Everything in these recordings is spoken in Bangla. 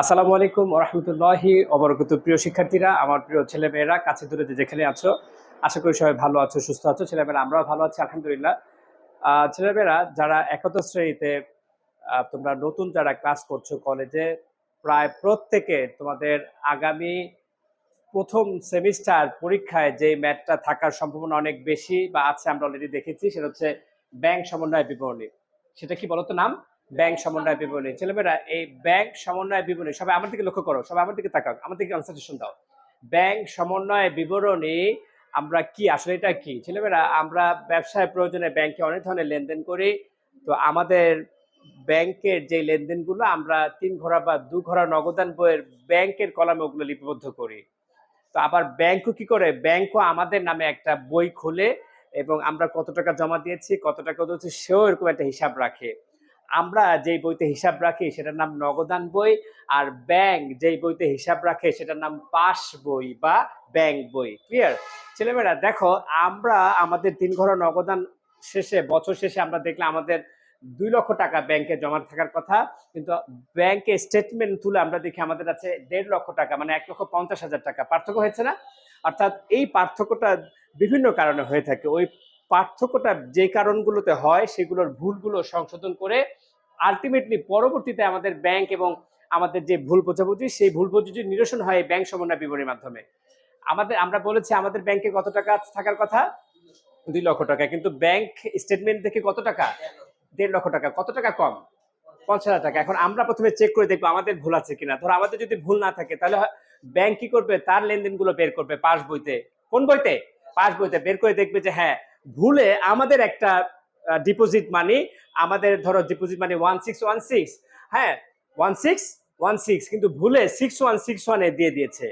আসসালামু আলাইকুম রহমতুল্লাহি অবরকত প্রিয় শিক্ষার্থীরা, আমার প্রিয় ছেলেমেয়েরা, কাছে দূরে যে যেখানে আছো, আশা করি সবাই ভালো আছো, সুস্থ আছো। ছেলেমেয়েরা, আমরাও ভালো আছি, আলহামদুলিল্লাহ। ছেলেমেয়েরা, যারা একত শ্রেণীতে তোমরা নতুন যারা ক্লাস করছ কলেজে, প্রায় প্রত্যেকে তোমাদের আগামী প্রথম সেমিস্টার পরীক্ষায় যে ম্যাথটা থাকার সম্ভাবনা অনেক বেশি বা আছে আমরা অলরেডি দেখেছি, সেটা হচ্ছে ব্যাংক সমন্বয় বিবরণী। সেটা কি বলতো নাম? ব্যাংক সমন্বয় বিবরণী ছেলেমেয়েরা, এই ব্যাংক সমন্বয় বিবরণী সবাই আমার দিকে লক্ষ্য করো, সবাই আমার দিকে তাকাও, আমার দিকে কনসেন্ট্রেশন দাও। ব্যাংক সমন্বয় বিবরণী, আমরা কি, আসলে এটা কি? ছেলেমেয়েরা, আমরা ব্যবসায় প্রয়োজনে ব্যাংকে অনেক ধরনের লেনদেন করি। তো আমাদের ব্যাংকের যে লেনদেনগুলো, আমরা তিন ঘোড়া বা দু ঘোড়া নগদান বইয়ের ব্যাংকের কলামে ওগুলো লিপিবদ্ধ করি। তো আবার ব্যাংকও কি করে? ব্যাংকও আমাদের নামে একটা বই খোলে এবং আমরা কত টাকা জমা দিয়েছি, কত টাকা দিয়েছি সেও এরকম একটা হিসাব রাখে। আমরা যেই বইতে হিসাব রাখি সেটার নাম নগদান বই, আর ব্যাংক যেই বইতে হিসাব রাখে সেটার নাম পাস বই বা ব্যাংক বই। ক্লিয়ার ছেলেমেয়েরা, দেখো, আমরা আমাদের তিন ঘর নগদান শেষে, বছর শেষে আমরা দেখলাম আমাদের দুই লক্ষ টাকা ব্যাংকে জমা থাকার কথা, কিন্তু ব্যাংকে স্টেটমেন্ট তুলে আমরা দেখি আমাদের আছে দেড় লক্ষ টাকা মানে এক লক্ষ পঞ্চাশ হাজার টাকা। পার্থক্য হয়েছে না? অর্থাৎ এই পার্থক্যটা বিভিন্ন কারণে হয়ে থাকে। ওই পার্থক্যটা যে কারণগুলোতে হয়, সেগুলোর ভুলগুলো সংশোধন করে আলটিমেটলি পরবর্তীতে আমাদের ব্যাংক এবং আমাদের যে ভুল বোঝাবুঝি, সেই ভুল বোঝাবুঝি নিরসন হয় ব্যাংক সমন্বয় বিবরণীর মাধ্যমে। আমাদের, আমরা বলেছি আমাদের ব্যাংকে কত টাকা থাকার কথা? দুই লক্ষ টাকা। কিন্তু ব্যাংক স্টেটমেন্ট দেখে কত টাকা? দেড় লক্ষ টাকা। কত টাকা কম? পঞ্চাশ হাজার টাকা। এখন আমরা প্রথমে চেক করে দেখব আমাদের ভুল আছে কিনা। ধরো আমাদের যদি ভুল না থাকে, তাহলে ব্যাংক কি করবে? তার লেনদেনগুলো বের করবে পাস বইতে। কোন বইতে? পাস বইতে। বের করে দেখবে যে হ্যাঁ ভুলে আমাদের একটা ডিপোজিট মানি আমাদের ধরো deposit money one six one six হ্যাঁ ওয়ান সিক্স ওয়ান সিক্স কিন্তু ভুলে সিক্স ওয়ান সিক্স ওয়ানে দিয়ে দিয়েছে।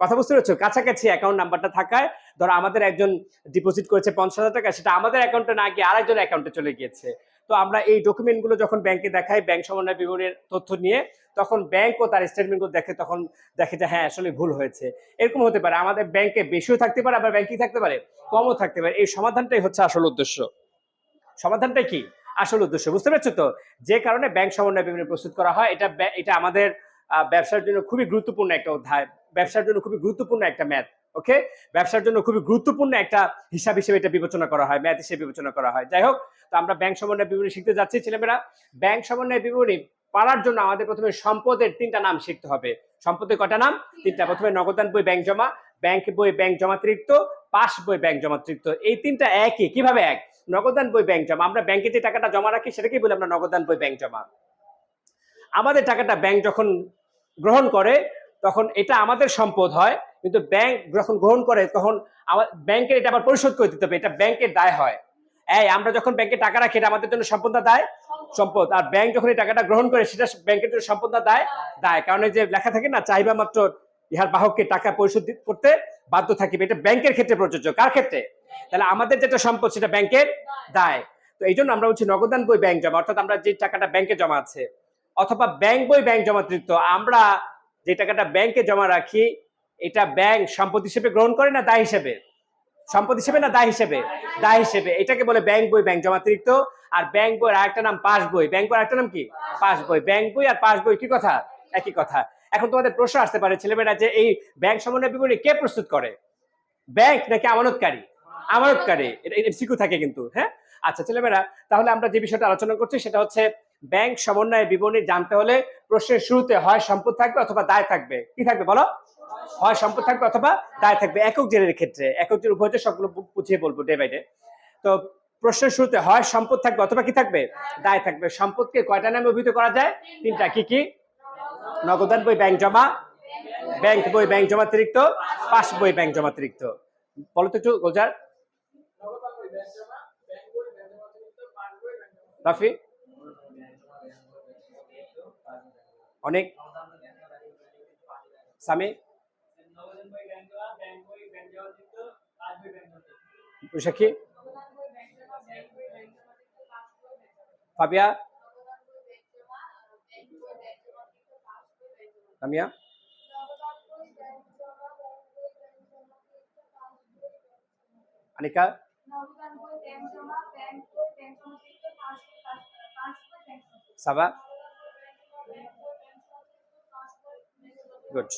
কথা বুঝতে পারছ? কাছাকাছি অ্যাকাউন্ট নাম্বারটা থাকায়, ধরো আমাদের একজন ডিপোজিট করেছে পঞ্চাশ হাজার টাকা, সেটা আমাদের অ্যাকাউন্টে না গিয়ে আরেকজন অ্যাকাউন্টে চলে গিয়েছে। তো আমরা এই ডকুমেন্টগুলো যখন ব্যাংকে দেখাই ব্যাংক সমন্বয় বিবরণের তথ্য নিয়ে তখন ব্যাংকও তার স্টেটমেন্টগুলো দেখে তখন দেখে যে হ্যাঁ আসলে ভুল হয়েছে। এরকম হতে পারে। আমাদের ব্যাংকে বেশিও থাকতে পারে, আবার ব্যাংকে থাকতে পারে, কমও থাকতে পারে। এই সমাধানটাই হচ্ছে আসল উদ্দেশ্য। সমাধানটাই কি? আসল উদ্দেশ্য। বুঝতে পারছ তো? যে কারণে ব্যাংক সমন্বয় বিবরণী প্রস্তুত করা হয়, এটা এটা আমাদের ব্যবসার জন্য খুবই গুরুত্বপূর্ণ একটা অধ্যায়। ব্যবসার জন্য খুবই গুরুত্বপূর্ণ একটা ম্যাথ ওকে ব্যবসার জন্য খুবই গুরুত্বপূর্ণ একটা হিসাব হিসেবে এটা বিবেচনা করা হয় ম্যাথ হিসেবে বিবেচনা করা হয়। যাই হোক, তো আমরা ব্যাংক সমন্বয় বিবরণী শিখতে যাচ্ছি, ছেলেমেয়েরা। ব্যাংক সমন্বয় বিবরণী পারার জন্য আমাদের প্রথমে সম্পদের তিনটা নাম শিখতে হবে। সম্পদের কটা নাম? তিনটা। প্রথমে নগদান বই ব্যাংক জমা। ব্যাংক বই ব্যাংক জমাতিরিক্ত পাস বই ব্যাংক জমাতিরিক্ত এই তিনটা একই। কীভাবে এক? নগদান বই ব্যাংক জমা। আমরা ব্যাংকে যে টাকাটা জমা রাখি সেটাকেই বলি আমরা নগদান বই ব্যাংক জমা। আমাদের টাকাটা ব্যাংক যখন গ্রহণ করে তখন এটা আমাদের সম্পদ হয়। কিন্তু ব্যাংক যখন গ্রহণ করে তখন আমার ব্যাংকের এটা আবার পরিশোধ করে দিতে হবে। এটা ব্যাংকের দায় হয়। এই আমরা যখন ব্যাংকে টাকা রাখি এটা আমাদের জন্য সম্পদ দায়। সম্পদ। আর ব্যাংক যখন এই টাকাটা গ্রহণ করে, সেটা ব্যাংকের জন্য সম্পদ না দায়? দায়। কারণ এই যে লেখা থাকে না চাহিদা মাত্র ইহার বাহককে টাকা পরিশোধ করতে বাধ্য থাকিবে। এটা ব্যাংকের ক্ষেত্রে প্রযোজ্য। কার ক্ষেত্রে? তাহলে আমাদের যেটা সম্পদ, সেটা ব্যাংকের দায়। তো এই জন্য আমরা বলছি নগদান বই ব্যাংক জমা, অর্থাৎ আমরা যে টাকাটা ব্যাংকে জমা আছে, অথবা ব্যাংক বই ব্যাংক জমাতৃত্ব আমরা যে টাকাটা ব্যাংকে জমা রাখি, এটা ব্যাংক সম্পদ হিসেবে গ্রহণ করে না দায় হিসেবে? সম্পদ হিসেবে না দায় হিসেবে? দায় হিসেবে। এটাকে বলে ব্যাংক বই, ব্যাংক জমাতিরিক্ত আর ব্যাংক বইয়ের আরেকটা নাম পাস বই। ব্যাংক বই আরেকটা নাম কি? পাস বই। ব্যাংক বই আর পাস বই কি কথা? একই কথা। এখন তোমাদের প্রশ্ন আসতে পারে, ছেলেমেয়েরা, যে এই ব্যাংক সমন্বয় বিবরণী কে প্রস্তুত করে? ব্যাংক নাকি আমানতকারী? আমানতকারী। এটা সিকু থাকে কিন্তু হ্যাঁ? আচ্ছা ছেলেমেয়েরা, তাহলে আমরা যে বিষয়টা আলোচনা করছি সেটা হচ্ছে ব্যাংক সমন্বয় বিবরণী জানতে হলে প্রশ্নের শুরুতে হয় সম্পদ থাকবে অথবা দায় থাকবে। কি থাকবে বলো? হয় সম্পদ থাকবে অথবা দায় থাকবে, একক জেনের ক্ষেত্রে। একক জেল উভয় সবগুলো বুঝিয়ে বলব ডে বাই ডে তো প্রশ্নের শুরুতে, হয় সম্পদ থাকবে অথবা কি থাকবে? দায় থাকবে। সম্পদকে কয়টা নামে অভিহিত করা যায়? তিনটা। কি কি? নগদান বই, ব্যাংক জমা। ব্যাংক বই, ব্যাংক জমাতিরিক্ত পাস বই, ব্যাংক জমাতিরিক্ত বলো তো একটু গোজার রাফি? অনেক। সামি বৈশাখী ফাবিয়া লামিয়া আনিকা সাবা গুড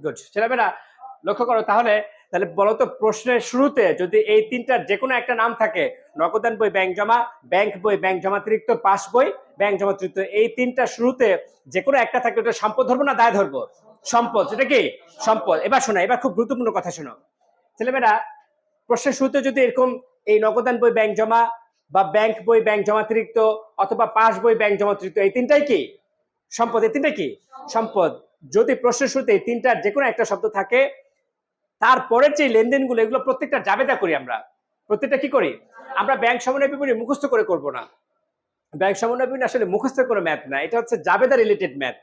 গুড ছেলেমেয়েরা লক্ষ্য করো, তাহলে তাহলে বলো তো প্রশ্নের শুরুতে যদি এই তিনটার যে কোনো একটা নাম থাকে, নগদান বই, ব্যাংক জমা, ব্যাংক বই, ব্যাংক জমাতিরিক্ত পাস বই, ব্যাংক জমাতিরিক্ত, এই তিনটা শুরুতে যে কোনো একটা থাকে ওটা সম্পদ ধরবো না দায় ধরবো? সম্পদ, সেটা কি? সম্পদ। এবার শোনো, এবার খুব গুরুত্বপূর্ণ কথা শোনো। ছেলেমেয়েরা, প্রশ্নের শুরুতে যদি এরকম এই নগদান বই, ব্যাংক জমা বা ব্যাংক বই, ব্যাংক জমাতিরিক্ত অথবা পাস বই, ব্যাংক জমাতিরিক্ত, এই তিনটাই কি? সম্পদ, এই তিনটা কি? সম্পদ। যদি প্রশ্নের শুরুতে এই তিনটার যে কোনো একটা শব্দ থাকে তারপরের যে লেনদেনগুলো, এগুলো প্রত্যেকটা জাবেদা করি আমরা। প্রত্যেকটা কি করি? আমরা ব্যাংক সমন্বয় বিবরণী মুখস্থ করে করব না। ব্যাংক সমন্বয় বিবরণী আসলে মুখস্থ কোনো ম্যাথ না এটা হচ্ছে জাবেদা রিলেটেড ম্যাথ।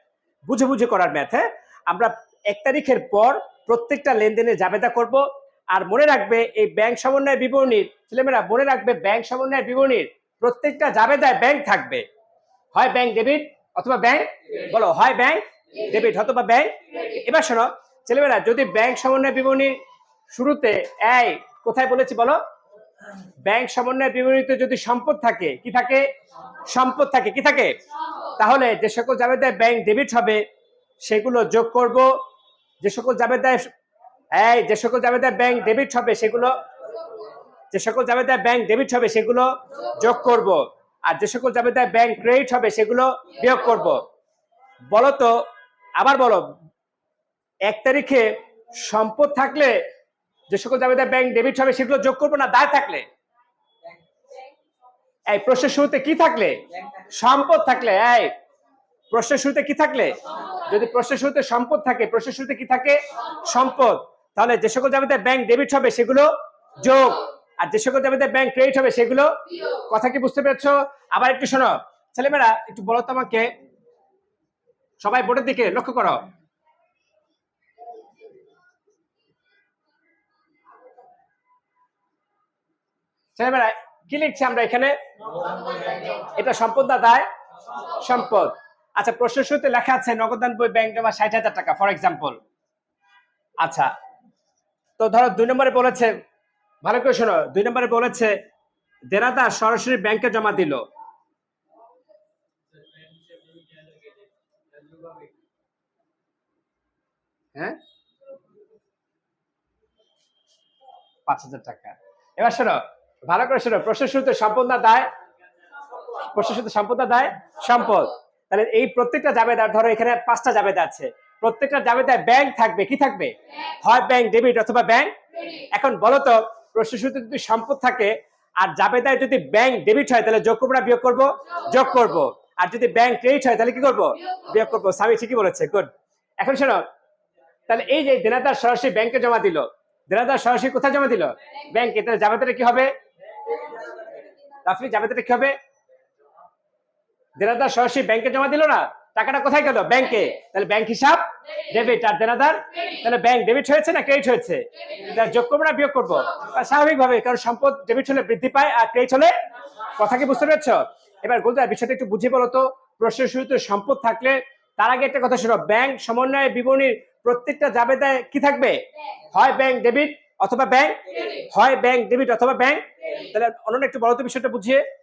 বুঝে বুঝে করার ম্যাথ হ্যাঁ? আমরা এক তারিখের পর প্রত্যেকটা লেনদেনের জাবেদা করব। আর মনে রাখবে, এই ব্যাংক সমন্বয় বিবরণীর, ছেলেমেয়েরা, মনে রাখবে ব্যাংক সমন্বয় বিবরণীর প্রত্যেকটা জাবেদায় ব্যাংক থাকবে। হয় ব্যাংক ডেবিট অথবা ব্যাংক, বলো, হয় ব্যাংক ডেবিট অথবা ব্যাংক। এবার শোনো ছেলেমেয়েরা, যদি ব্যাংক সমন্বয় বিবরণীর শুরুতে, এই, কোথায় বলেছি বলো? ব্যাংক সমন্বয় বিবরণীতে যদি সম্পদ থাকে, কি থাকে? সম্পদ থাকে, কি থাকে? তাহলে যে সকল জাবেদায় ব্যাংক ডেবিট হবে, সেগুলো যোগ করব। যে সকল জাবেদায়, এই, যে সকল জাবেদায় ব্যাংক ডেবিট হবে, সেগুলো, যে সকল জাবেদায় ব্যাংক ডেবিট হবে, সেগুলো যোগ করব। আর যে সকল জাবেদায় ব্যাংক ক্রেডিট হবে, সেগুলো বিয়োগ করব। বলো তো, আবার বলো এক তারিখে সম্পদ থাকলে যে সকল জাবেদায় ব্যাংক ডেবিট হবে, সেগুলো যোগ করব না, দায় থাকলে? এই প্রশ্নের শুরুতে কি থাকলে? সম্পদ থাকলে। এই প্রশ্নের শুরুতে কি থাকলে? যদি প্রশ্নের শুরুতে সম্পদ থাকে, প্রশ্নের শুরুতে কি থাকে? সম্পদ। তাহলে যে সকল জাবেদায় ব্যাংক ডেবিট হবে, সেগুলো যোগ। আর যে সকল জাবেদায় ব্যাংক ক্রেডিট হবে, সেগুলো কথা কি বুঝতে পেরেছ? আবার একটু শোনো। ছেলেমেয়েরা, একটু বলো তো আমাকে। সবাই বোর্ডের দিকে লক্ষ্য করো। কি লিখছি আমরা এখানে? এটা সম্পদ দায় সম্পদ। আচ্ছা প্রশ্নের শুরুতে লেখা আছে, নগদান বই ব্যাংক জমা ষাট হাজার টাকা ফর এক্সাম্পল আচ্ছা তো ধরো দুই নম্বরে বলেছে, ভালো করে শোনো, দুই নম্বরে বলেছে দেনাদার সরাসরি ব্যাংকে জমা দিল। হ্যাঁ? পাঁচ হাজার টাকা। এবার শোনো ভালো করে শোনো প্রশ্নের শুরুতে সম্পদ না দায়? প্রশ্নের শুরুতে সম্পদ না দায়? সম্পদ। তাহলে এই প্রত্যেকটা জাবেদার ধরো এখানে পাঁচটা জাবেদা আছে। প্রত্যেকটা জাবেদায় ব্যাংক থাকবে কি থাকবে? হয় ব্যাংক ডেবিট অথবা ব্যাংক? এখন বলো তো প্রশ্নের শুরুতে যদি সম্পদ থাকে আর জাবেদায় যদি ব্যাংক ডেবিট হয় তাহলে যোগ করব না বিয়োগ করব? যোগ করব। আর যদি ব্যাংক ক্রেডিট হয় তাহলে কি করব? বিয়োগ করব। স্বামী ঠিকই বলেছে গুড। এখন শোনো তাহলে এই যে দেনাদার সরাসরি ব্যাংকে জমা দিল দেনাদার সরাসরি কোথায় জমা দিল? ব্যাংকে। তাহলে জাবেদাটা কি হবে? রাফি জাবেদাটা কি হবে। দেনাদার সরাসরি ব্যাংকে জমা দিল না, টাকাটা কোথায় গেল? ব্যাংকে তাহলে ব্যাংক হিসাব ডেবিট আর দেনাদার। তাহলে ব্যাংক ডেবিট হয়েছে না ক্রেডিট হয়েছে? তাহলে যোগ করব না বিয়োগ করব? স্বাভাবিকভাবে, কারণ সম্পদ ডেবিট হলে বৃদ্ধি পায় আর ক্রেডিট হলে কথা কি বুঝতে পেরেছ? এবার গোলদার বিষয়টা একটু বুঝিয়ে বলো তো। প্রশ্নের শুরুতে সম্পদ থাকলে, তার আগে একটা কথা শোনো। ব্যাংক সমন্বয় বিবরণীর প্রত্যেকটা জাবেদায় কি থাকবে? হয় ব্যাংক ডেবিট অথবা ব্যাংক হয় ব্যাংক ডেবিট অথবা ব্যাংক তাহলে অন্য একটু বলো তো বিষয়টা বুঝিয়ে।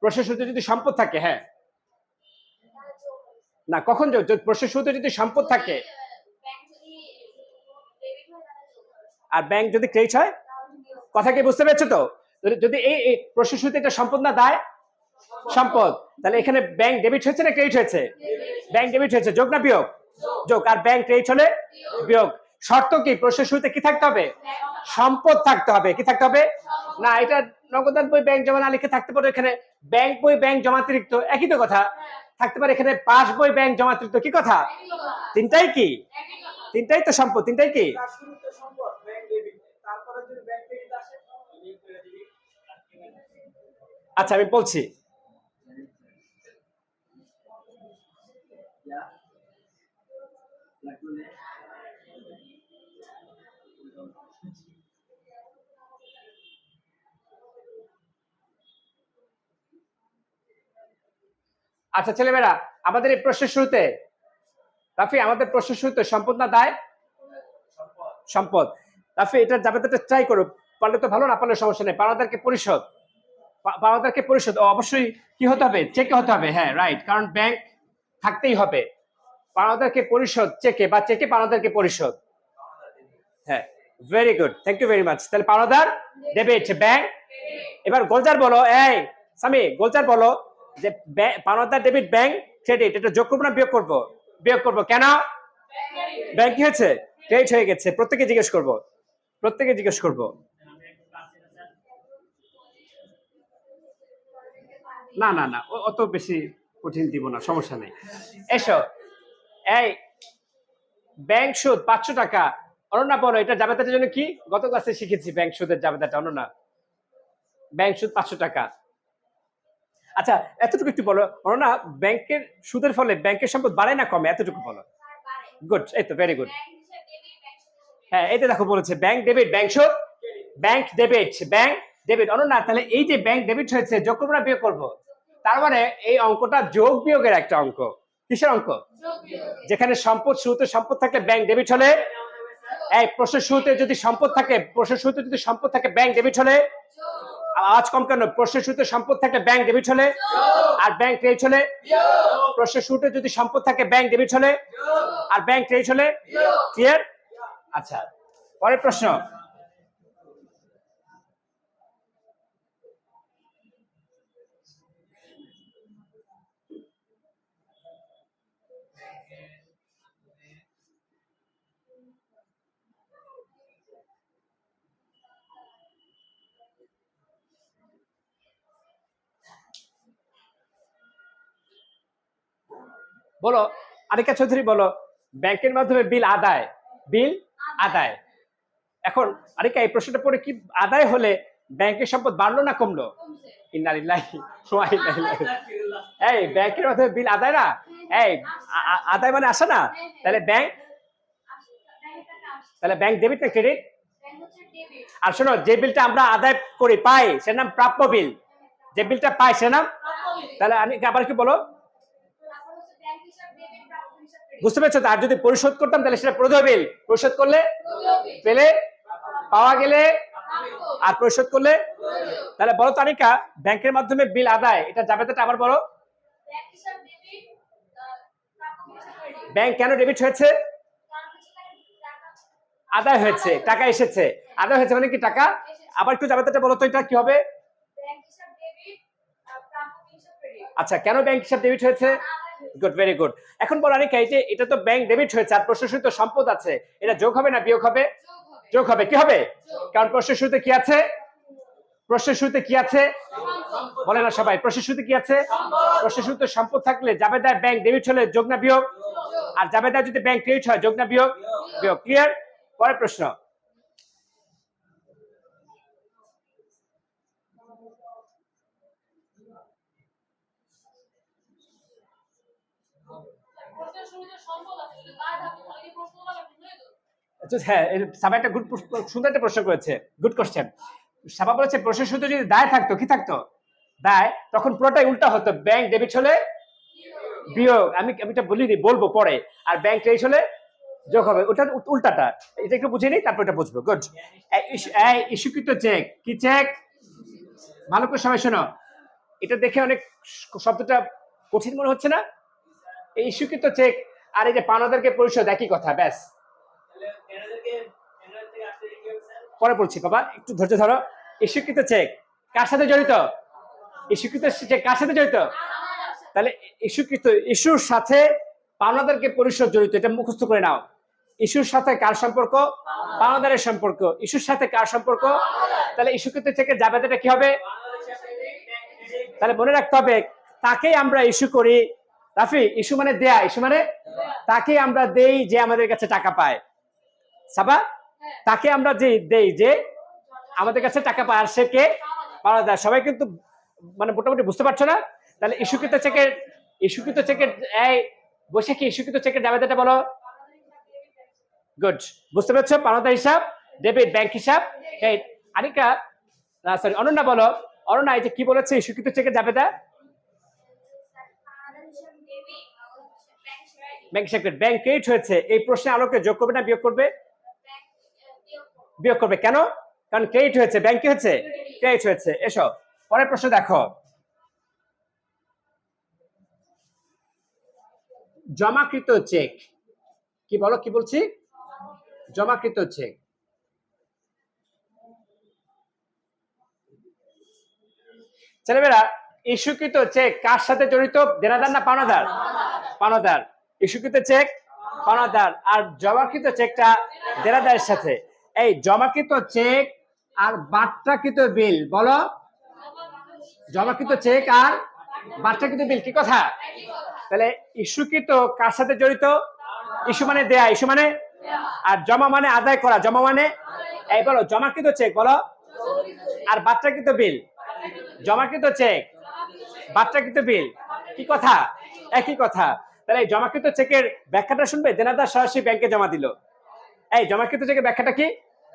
প্রশ্নের শুরুতে যদি সম্পদ থাকে হ্যাঁ। না কখন প্রশ্নের শুরুতে যদি সম্পদ থাকে? আর ব্যাংক যদি ক্রেডিট হয়? কথা কি বুঝতে পেরেছ তো? যদি- এই প্রশ্নের শুরুতে একটা সম্পদ না দেয়? সম্পদ। তাহলে এখানে ব্যাংক ডেবিট হয়েছে না ক্রেডিট হয়েছে? ব্যাংক ডেবিট হয়েছে। যোগ না বিয়োগ? যোগ। আর ব্যাংক ক্রেডিট হলে? বিয়োগ। শর্ত কি? প্রশ্নের শুরুতে কি থাকতে হবে? সম্পদ থাকতে হবে। কি থাকতে হবে? না, এটা নগদান বই ব্যাংক জমা না লিখে থাকতে পারে এখানে ব্যাংক বই ব্যাংক জমাতিরিক্ত একই তো কথা। থাকতে পারে এখানে পাস বই ব্যাংক জমাতিরিক্ত কি কথা? তিনটাই কি? তিনটাই তো সম্পদ। তিনটাই কি? আচ্ছা আমি বলছি। আচ্ছা ছেলেমেয়েরা আমাদের এই প্রশ্নের শুরুতে রাফি আমাদের প্রশ্নের শুরুতে সম্পদ না দায়? সম্পদ। রাফি এটা জাবেদাটা ট্রাই করো। পারলে তো ভালো না পারলে সমস্যা নেই। পাওনাদারকে পরিশোধ। পা- পাওনাদারকে পরিশোধ। ও, অবশ্যই কি হতে হবে? চেকে হতে হবে। হ্যাঁ রাইট কারণ ব্যাংক থাকতেই হবে। পাওনাদারকে পরিশোধ চেকে বা চেকে পাওনাদারকে পরিশোধ। হ্যাঁ very good thank you very much তাহলে পাওনাদার ডেবিট ব্যাংক এবার গোলজার বলো। এই সামি গোলজার বলো। যে পাওনাদার ডেবিট ব্যাংক, ক্রেডিট, এটা যোগ করব না বিয়োগ করব? বিয়োগ করব কেন? ব্যাংক হয়েছে? ক্রেডিট হয়ে গেছে। প্রত্যেকে জিজ্ঞেস করব। প্রত্যেকে জিজ্ঞেস করব। না না না অত বেশি কঠিন দিব না, সমস্যা নেই। এসো। এই, ব্যাংক সুদ পাঁচশো টাকা। অনন্যা বলো, এটা জাবেদাটার জন্য কি? গত ক্লাসে শিখেছি ব্যাংক সুদের জাবেদাটা অনন্যা। ব্যাংক সুদ পাঁচশো টাকা। আচ্ছা এতটুকু একটু বলো। না ব্যাংকের সুদের ফলে ব্যাংকের সম্পদ বাড়ে না কমে? এতটুকু বলো। গুড এই তো ভেরি গুড হ্যাঁ এটা দেখো বলেছে ব্যাংক ডেবিট ব্যাংক সুদ bank debit bank debit Ananya, তাহলে এই যে ব্যাংক ডেবিট হয়েছে, যোগ করব না বিয়োগ করব? তার মানে এই অঙ্কটা যোগ বিয়োগের একটা অঙ্ক। কিসের অঙ্ক? যেখানে সম্পদ শুরুতে সম্পদ থাকলে ব্যাংক ডেবিট হলে, এই প্রশ্নের শুরুতে যদি সম্পদ থাকে প্রশ্নের শুরুতে যদি সম্পদ থাকে ব্যাংক ডেবিট হলে আজ কম কেন? প্রশ্নের সুতে সম্পদ থাকে ব্যাংক ডেবিট হলে? আর ব্যাংক ক্রেডিট হলে? প্রশ্নের শুরুতে যদি সম্পদ থাকে, ব্যাংক ডেবিট হলে? আর ব্যাংক ক্রেডিট হলে? ক্লিয়ার? আচ্ছা পরের প্রশ্ন। বলো আনিকা চৌধুরী বলো ব্যাংকের মাধ্যমে বিল আদায় বিল আদায়। এখন আনিকা এই প্রশ্নটা পড়ে কি আদায় হলে ব্যাংকের সম্পদ বাড়লো না কমলো? এই ব্যাংকের মাধ্যমে বিল আদায় না? এই আদায় মানে আসে না? তাহলে ব্যাংক? তাহলে ব্যাংক ডেবিট না ক্রেডিট আর শোনো যে বিলটা আমরা আদায় করি পাই সেটার নাম প্রাপ্য বিল। যে বিলটা পাই সেটার নাম তাহলে আবার কি বলো? বুঝতে পেরেছ? আর যদি পরিশোধ করতাম, তাহলে সেটা প্রদেয় বিল। পরিশোধ করলে? পেলে? পাওয়া গেলে? আর পরিশোধ করলে? তাহলে বলো তারিকা ব্যাংকের মাধ্যমে বিল আদায়, এটা যাবে তো আবার বলো। ব্যাংক কেন ডেবিট হয়েছে? আদায় হয়েছে, টাকা এসেছে। আদায় হয়েছে মানে কি টাকা? আবার একটু যাবে তো বলো তো এটা, কি হবে? আচ্ছা কেন ব্যাংক হিসাব ডেবিট হয়েছে? গুড ভেরি গুড এখন বলো অনেক এই যে এটা তো ব্যাংক ডেবিট হয়েছে আর প্রশাসিত সম্পদ আছে। এটা যোগ হবে না বিয়োগ হবে? যোগ হবে। কি হবে? কারণ প্রশ্নের শুরুতে কি আছে? প্রশ্নের শুরুতে কি আছে? বলে না সবাই। প্রশ্নের শুরুতে কি আছে? প্রশ্নের শুরুতে সম্পদ থাকলে জাবেদার ব্যাংক ডেবিট হলে যোগ না বিয়োগ? আর জাবেদার যদি ব্যাংক ক্রেডিট হয় যোগ না বিয়োগ? বিয়োগ। ক্লিয়ার পরের প্রশ্ন আচ্ছা, হ্যাঁ সাবা একটা গুড সুন্দর একটা প্রশ্ন করেছে। গুড কোশ্চেন সাবা বলেছে, প্রশ্নের শুরুতে যদি দায় থাকতো, কি থাকতো? দায়, তখন পুরোটাই উল্টা হতো। ব্যাংক ডেবিট হলে বিয়োগ, আমি আমি এটা বলিনি বলব পরে। আর ব্যাংক ক্রেডিট হলে যোগ হবে। ওটা উল্টাটা। এটা একটু বুঝে নিই, তারপর এটা বুঝব। গুড ইস্যুকৃত চেক কি চেক ভালো করে সবাই শোনো। এটা দেখে অনেক শব্দটা কঠিন মনে হচ্ছে না? এই ইস্যুকৃত চেক আর এই যে পানাদারকে পরিশোধ একই কথা, ব্যাস। পরে বলছি বাবা। একটু ধৈর্য ধরো। ইস্যুকৃত চেক। কার সাথে জড়িত? ইস্যুকৃত চেক কার সাথে জড়িত? তাহলে ইস্যুকৃত, ইস্যুর সাথে পাওনাদারকে পরিশোধ জড়িত, এটা মুখস্থ করে নাও। ইস্যুর সাথে কার সম্পর্ক? পাওনাদারের সম্পর্ক। ইস্যুর সাথে কার সম্পর্ক? তাহলে ইস্যুকৃত চেকের জাবেদাটা কি হবে? তাহলে মনে রাখতে হবে, তাকেই আমরা ইস্যু করি। রাফি, ইস্যু মানে দেয়া, ইস্যু মানে তাকে আমরা দেই যে আমাদের কাছে টাকা পায়। সাবা? তাকে আমরা যে দেই যে আমাদের কাছে টাকা পায় সে কে পাওনাদার সবাই কিন্তু মানে মোটামুটি বুঝতে পারছ না? তাহলে ইস্যুকৃত চেকের ইস্যুকৃত চেকের, এই কি ইস্যুকৃত চেকের জাবেদাটা বলো? গুড বুঝতে পেরেছ? পাওনাদার হিসাব ডেবিট ব্যাংক হিসাব। এই আনিকা সরি অনন্যা বলো। অনন্যা, এই যে কি বলেছে ইস্যুকৃত চেকের জাবেদা ব্যাংক সেক্রেট ব্যাংক ক্রেডিট হয়েছে। এই প্রশ্নে আলোকে যোগ করবে না, বিয়োগ করবে? বিয়োগ করবে কেন? কারণ ক্রেডিট হয়েছে ব্যাংক হয়েছে? ক্রেডিট হয়েছে। এসো, পরের প্রশ্ন দেখো। জমাকৃত চেক কি বলো, কি বলছি? জমাকৃত চেক ছেলেমেয়েরা, ইস্যুকৃত চেক কার সাথে জড়িত? দেনাদার না পাওনাদার? পাওনাদার। ইস্যুকৃত চেক পাওনাদার। আর জমাকৃত চেকটা দেনাদারের সাথে। এই জমাকৃত চেক আর বাট্টাকৃত বিল, বলো। জমাকৃত চেক আর বাট্টাকৃত বিল, কি কথা? তাহলে ইস্যুকৃত কার সাথে জড়িত? ইস্যু মানে দেয়া, ইস্যু মানে আর জমা মানে আদায় করা, জমা মানে এই বলো, জমাকৃত চেক, বলো। আর বাট্টাকৃত বিল, জমাকৃত চেক, বাট্টাকৃত বিল, কি কথা? একই কথা। তাহলে এই জমাকৃত চেকের ব্যাখ্যাটা শুনবে, দেনাদার সরাসরি ব্যাংকে জমা দিল। এই জমাকৃত চেকের ব্যাখ্যাটা কি?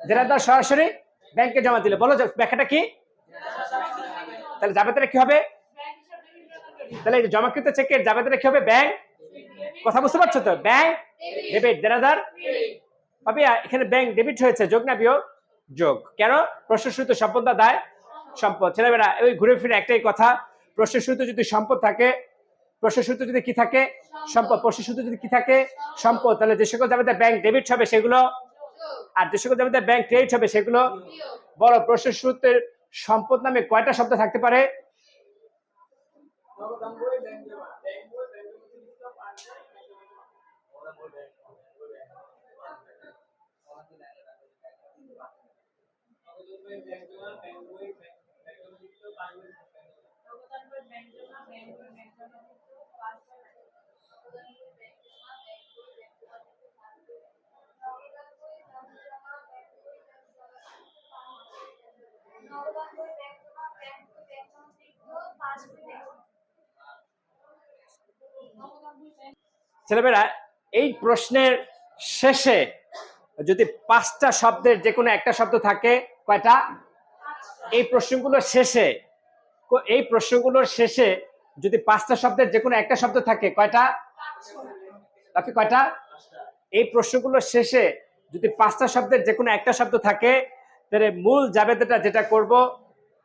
দেনাদার সরাসরি ব্যাংকে জমা দিল। বলো ব্যাখ্যাটা কি? তাহলে জাবেদারে কি হবে? তাহলে এই জমাকৃত চেকের জাবেদারে কি হবে? ব্যাংক কথা বুঝতে পারছ তো? ব্যাংক ডেবিট দেনাদার পাপিয়া, এখানে ব্যাংক ডেবিট হয়েছে, যোগ না বিয়োগ? যোগ। কেন? প্রশ্ন সম্পদ না দায়, সম্পদ। ছেলেমেয়েরা, ওই ঘুরে ফিরে একটাই কথা প্রশ্ন যদি সম্পদ থাকে প্রশ্ন যদি কি থাকে, সম্পদ। প্রশ্ন যদি কি থাকে, সম্পদ। তাহলে যে সকল জাবেদা ব্যাংক ডেবিট হবে, সেগুলো আর সকল জাবেদা ব্যাংক ক্রেডিট হবে সেগুলো বড় প্রশ্ন শুরুতে সম্পদ নামে কয়টা শব্দ থাকতে পারে? ব্যাংক ছেলেমেয়েরা, এই প্রশ্নের শেষে যদি পাঁচটা শব্দের যে কোনো একটা শব্দ থাকে, কয়টা? এই প্রশ্নগুলোর শেষে, এই প্রশ্নগুলোর শেষে যদি পাঁচটা শব্দের যে কোনো একটা শব্দ থাকে, কয়টা? কয়টা? এই প্রশ্নগুলোর শেষে যদি পাঁচটা শব্দের যে কোনো একটা শব্দ থাকে তাহলে মূল জাবেদাটা যেটা করব,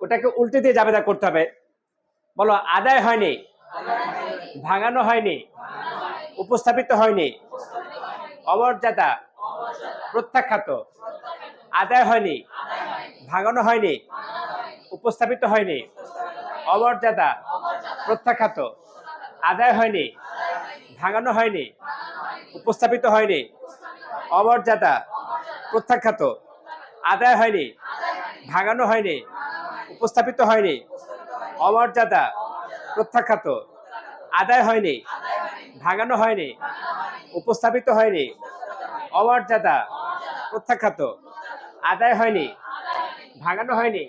ওটাকে উল্টে দিয়ে জাবেদা করতে হবে। বলো, আদায় হয়নি? ভাঙানো হয়নি? উপস্থাপিত হয়নি? অমর্যাদা? প্রত্যাখ্যাত? আদায় হয়নি? ভাঙানো হয়নি? উপস্থাপিত হয়নি? অমর্যাদা? প্রত্যাখ্যাত? আদায় হয়নি? ভাঙানো হয়নি? উপস্থাপিত হয়নি? অমর্যাদা? প্রত্যাখ্যাত? আদায় হয়নি, ভাঙানো হয়নি, উপস্থাপিত হয়নি, অমর্যাদা প্রত্যাখ্যাত, আদায় হয়নি, ভাঙানো হয়নি, উপস্থাপিত হয়নি, অমর্যাদা প্রত্যাখ্যাত, আদায় হয়নি, ভাঙানো হয়নি,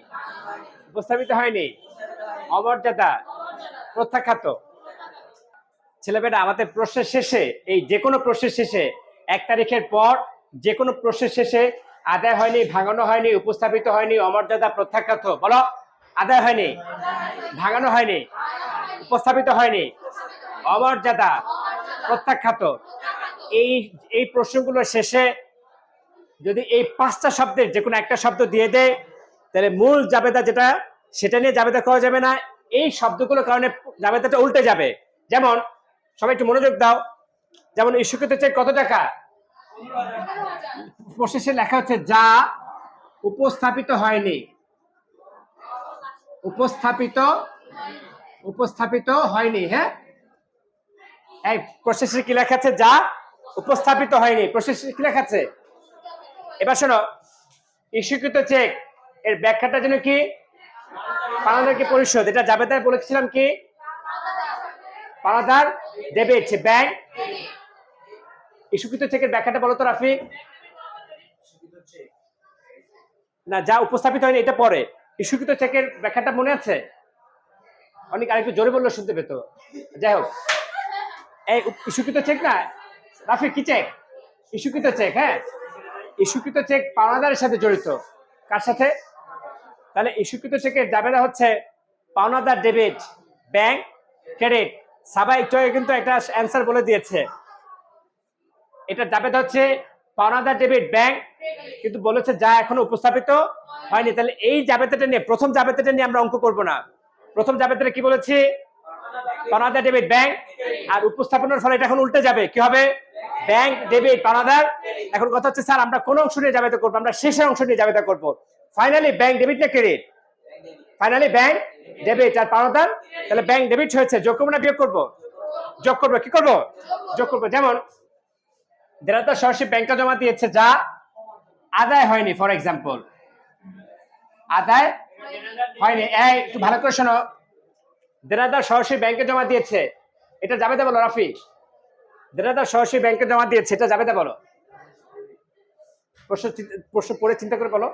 উপস্থাপিত হয়নি, অমর্যাদা প্রত্যাখ্যাত। ছেলেমেয়েরা, আমাদের প্রশ্নের শেষে, এই যে কোনো প্রশ্নের শেষে, এক তারিখের পর যে কোনো প্রশ্নের শেষে আদায় হয়নি, ভাঙানো হয়নি, উপস্থাপিত হয়নি, অমর্যাদা প্রত্যাখ্যাত। বলো, আদায় হয়নি, ভাঙানো হয়নি, উপস্থাপিত হয়নি, অমর্যাদা প্রত্যাখ্যাত। এই এই প্রশ্নগুলোর শেষে যদি এই পাঁচটা শব্দের যে কোনো একটা শব্দ দিয়ে দেয়, তাহলে মূল জাবেদা যেটা, সেটা নিয়ে জাবেদা করা যাবে না। এই শব্দগুলোর কারণে জাবেদাটা উল্টে যাবে। যেমন, সবাই একটু মনোযোগ দাও। যেমন ইস্যুকৃত চেক কত টাকা? প্রশেষে লেখা হচ্ছে যা উপস্থাপিত হয়নি। উপস্থাপিত উপস্থাপিত হয়নি হ্যাঁ? এই প্রসেসে কি লেখা আছে? যা উপস্থাপিত হয়নি। প্রসেসে কি লেখা আছে? এবার শোনো, ইস্যুকৃত চেক, এর ব্যাখ্যাটা যেন কি? পানাদারকে পরিশোধ? এটা জাবেদার বলেছিলাম কি? পানাদার ডেবিট ব্যাংক ইস্যুকৃত চেকের ব্যাখ্যাটা বলো তো রাফি। না, যা উপস্থাপিত হয়নি, এটা পরে। ইস্যুকৃত চেকের ব্যাখ্যাটা মনে আছে? অনেক আরেকটু জোরে বললে শুনতে পেত। যাই হোক। এই ইস্যুকৃত চেক না? রাফি কি চেক ইস্যুকৃত চেক হ্যাঁ? ইস্যুকৃত চেক পাওনাদারের সাথে জড়িত। কার সাথে? তাহলে ইস্যুকৃত চেকের জাবেদা হচ্ছে পাওনাদার ডেবিট ব্যাংক ক্রেডিট সাবা একটু কিন্তু একটা অ্যান্সার বলে দিয়েছে। এটা জাবেদা হচ্ছে পাওনাদার ডেবিট ব্যাংক, কিন্তু বলেছে যা এখনও উপস্থাপিত হয়নি। তাহলে এই জাবেদাটা নিয়ে, প্রথম জাবেদাটা নিয়ে আমরা অঙ্ক করব না। প্রথম জাবেদাটা কি বলেছি? পাওনাদার ডেবিট ব্যাংক। আর উপস্থাপনের ফলে এটা এখন উল্টে যাবে। কি হবে? ব্যাংক, ডেবিট, পাওনাদার। এখন কথা হচ্ছে, স্যার, আমরা কোন অংশ নিয়ে যাবেতা করব? আমরা শেষের অংশ নিয়ে যাবেতা করব। ফাইনালি ব্যাংক ডেবিট না ক্রেডিট? ফাইনালি ব্যাংক ডেবিট আর পাওনাদার। তাহলে ব্যাংক ডেবিট হয়েছে, যোগ করব না, বিয়োগ করব? যোগ করব, কি করব? যোগ করব। যেমন দেরাদার সরাসরি ব্যাংকে জমা দিয়েছে যা আদায় হয়নি ফর এক্সাম্পল আদায় হয়নি। একটু ভালো করে শোনো। দেরাদার সরাসরি ব্যাংকে জমা দিয়েছে। এটা যাবে বলো, রাফি। দেরাদার সরাসরি ব্যাংকে জমা দিয়েছে, এটা যাবে বলো। প্রশ্ন প্রশ্ন পড়ে চিন্তা করে বলো।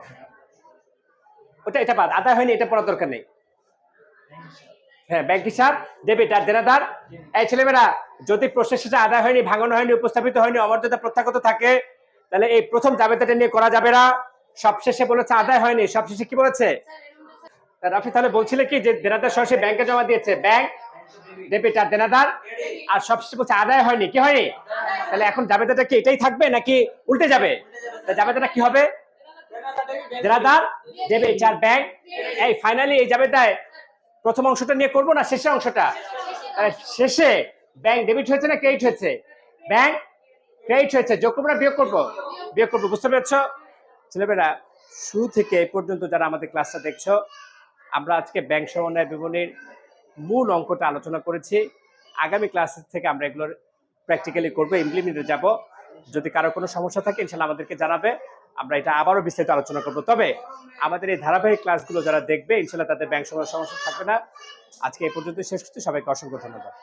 ওটা, এটা বাদ। আদায় হয়নি, এটা পড়ার দরকার নেই। হ্যাঁ ব্যাংক হিসাব ডেবিট আর দেনাদার। এই ছেলেমেয়েরা, যদি প্রশ্নের আদায় হয়নি, ভাঙানো হয়নি, উপস্থাপিত হয়নি, অমর্যাদা প্রত্যাগত থাকে, তাহলে এই প্রথম জাবেদাটা নিয়ে করা যাবে না। সবশেষে বলেছে আদায় হয়নি, সবশেষে কি বলেছে? রাফি তাহলে বলছিলে কি যে দেনাদার সরাসরি ব্যাংকে জমা দিয়েছে, ব্যাংক ডেবিট আর দেনাদার, আর সবশেষে বলছে আদায় হয়নি, কি হয়নি? তাহলে এখন জাবেদাটা কি এটাই থাকবে নাকি উল্টে যাবে? তা জাবেদাটা কি হবে? দেনাদার ডেবিট আর ব্যাংক। এই ফাইনালি এই জাবেদায় প্রথম অংশটা নিয়ে করব না? শেষের অংশটা? শেষে ব্যাংক ডেবিট হয়েছে না ক্রেডিট হয়েছে? ব্যাংক ক্রেডিট হয়েছে। যোগ করব না, বিয়োগ করব? বিয়োগ করব, বুঝতে পেরেছ? ছেলেমেয়েরা, শুরু থেকে এ পর্যন্ত যারা আমাদের ক্লাসটা দেখছ, আমরা আজকে ব্যাংক সমন্বয় বিবরণীর মূল অঙ্কটা আলোচনা করেছি। আগামী ক্লাস থেকে আমরা এগুলোর প্র্যাকটিক্যালি করব ইমপ্লিমেন্টে যাব। যদি কারও কোনো সমস্যা থাকে, ইনশাল্লাহ আমাদেরকে জানাবে। আমরা এটা আবারও বিস্তারিত আলোচনা করব। তবে আমাদের এই ধারাবাহিক ক্লাসগুলো যারা দেখবে ইনশাল্লাহ তাদের ব্যাংক সমস্যা থাকবে না। আজকে এই পর্যন্ত শেষ করতে সবাইকে অসংখ্য ধন্যবাদ।